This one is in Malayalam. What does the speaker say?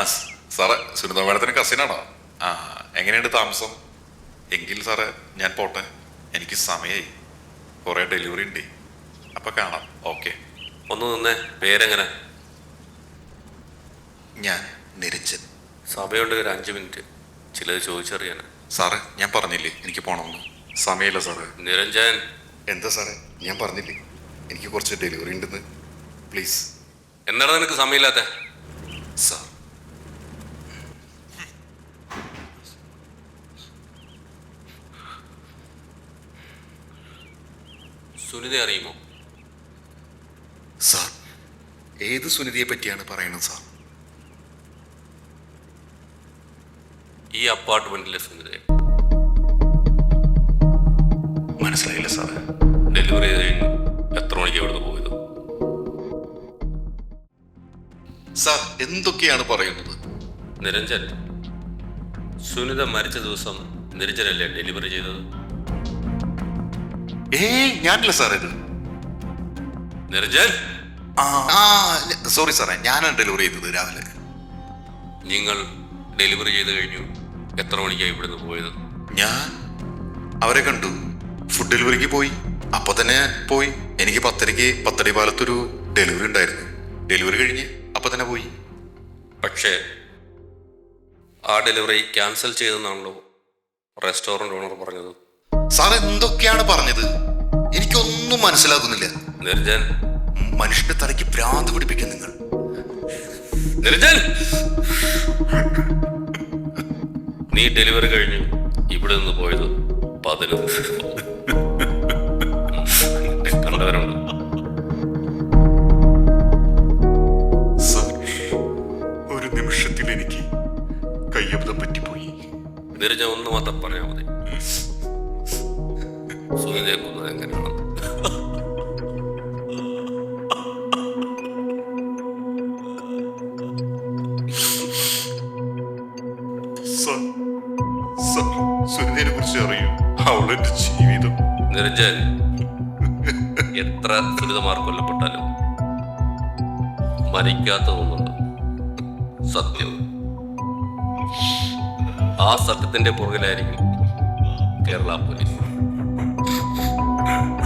സ് സാറേ സുനിത മേഡത്തിന് കസിനാണോ ആ എങ്ങനെയുണ്ട് താമസം? എങ്കിൽ സാറേ ഞാൻ പോട്ടെ. എനിക്ക് സമയമായി കുറേ ഡെലിവറി ഉണ്ട്. അപ്പൊ കാണാം. ഓക്കെ ഒന്ന് നിന്നേ. പേരെങ്ങനെ? ഞാൻ നിരഞ്ജൻ. സമയമുണ്ട് ഒരു അഞ്ച് മിനിറ്റ് ചിലത് ചോദിച്ചറിയാനാ സാറേ ഞാൻ പറഞ്ഞില്ലേ എനിക്ക് പോണമെന്ന് സമയമില്ല സാറേ. നിരഞ്ജൻ. എന്താ സാറേ? ഞാൻ പറഞ്ഞില്ലേ എനിക്ക് കുറച്ച് ഡെലിവറി ഉണ്ടെന്ന്. പ്ലീസ് എന്താണ് നിനക്ക് സമയമില്ലാത്ത? സാർ സുനിത അറിയുമോ? സാർ ഏത് സുനിതയെ പറ്റിയാണ് പറയുന്നത് സാർ? ഈ അപ്പാർട്ട്മെന്റിലെ സുനിതയെ. മനസ്സിലായില്ല സാറേ ഡെലിവറി കഴിഞ്ഞ് എത്ര മണിക്ക് ഇവിടുന്ന് പോയത്? സാർ എന്തൊക്കെയാണ് പറയുന്നത്? നിരഞ്ജൻ സുനിത മരിച്ച ദിവസം നിരഞ്ജനല്ലേ ഡെലിവറി ചെയ്തത്? ഏയ് ഞാനില്ല സാർ ഇത്. നിരഞ്ജൻ ആ. സോറി സാറേ ഞാനാണ് ഡെലിവറി ചെയ്തത് രാവിലെ. നിങ്ങൾ ഡെലിവറി ചെയ്ത് കഴിഞ്ഞു. എത്ര മണിക്കാണ് ഇവിടുന്ന് പോയത്? ഞാൻ അവരെ കണ്ടു. ഫുഡ് ഡെലിവറിക്ക് പോയി. അപ്പൊ തന്നെ പോയി. എനിക്ക് പത്തരയ്ക്ക് പത്തടി പാലത്തൊരു ഡെലിവറി ഉണ്ടായിരുന്നു. ഡെലിവറി കഴിഞ്ഞ് അപ്പൊ തന്നെ പോയി. പക്ഷേ ആ ഡെലിവറി ക്യാൻസൽ ചെയ്തെന്നാണല്ലോ റെസ്റ്റോറന്റ് ഓണർ പറഞ്ഞത്. സാർ എന്തൊക്കെയാണ് പറഞ്ഞത്? എനിക്കൊന്നും മനസ്സിലാകുന്നില്ല. നിർജൻ. മനുഷ്യന്റെ തലയ്ക്ക് ഭ്രാന്ത് പിടിപ്പിക്കാൻ നിങ്ങൾ. നിർജൻ! നീ ഡെലിവറി കഴിഞ്ഞു ഇവിടെ നിന്ന് പോയത് പതിനൊന്ന് കണ്ടവരുണ്ട്. ഒരു നിമിഷത്തിൽ എനിക്ക് കയ്യബദ്ധം പറ്റിപ്പോയി. നിരഞ്ജൻ ഒന്ന് മാത്രം പറഞ്ഞാൽ മതി. സുനിതയെ കൊന്നത് എങ്ങനെയാണ്. സാർ കുറിച്ച് അറിയൂ. ജീവിതം. നിരഞ്ജൻ എത്ര സുനിതമാർ കൊല്ലപ്പെട്ടാലും മരിക്കാത്തതൊന്നുണ്ട് സത്യം. ആ സത്യത്തിന്റെ പുറകിലായിരിക്കും കേരള പോലീസ്. Yeah.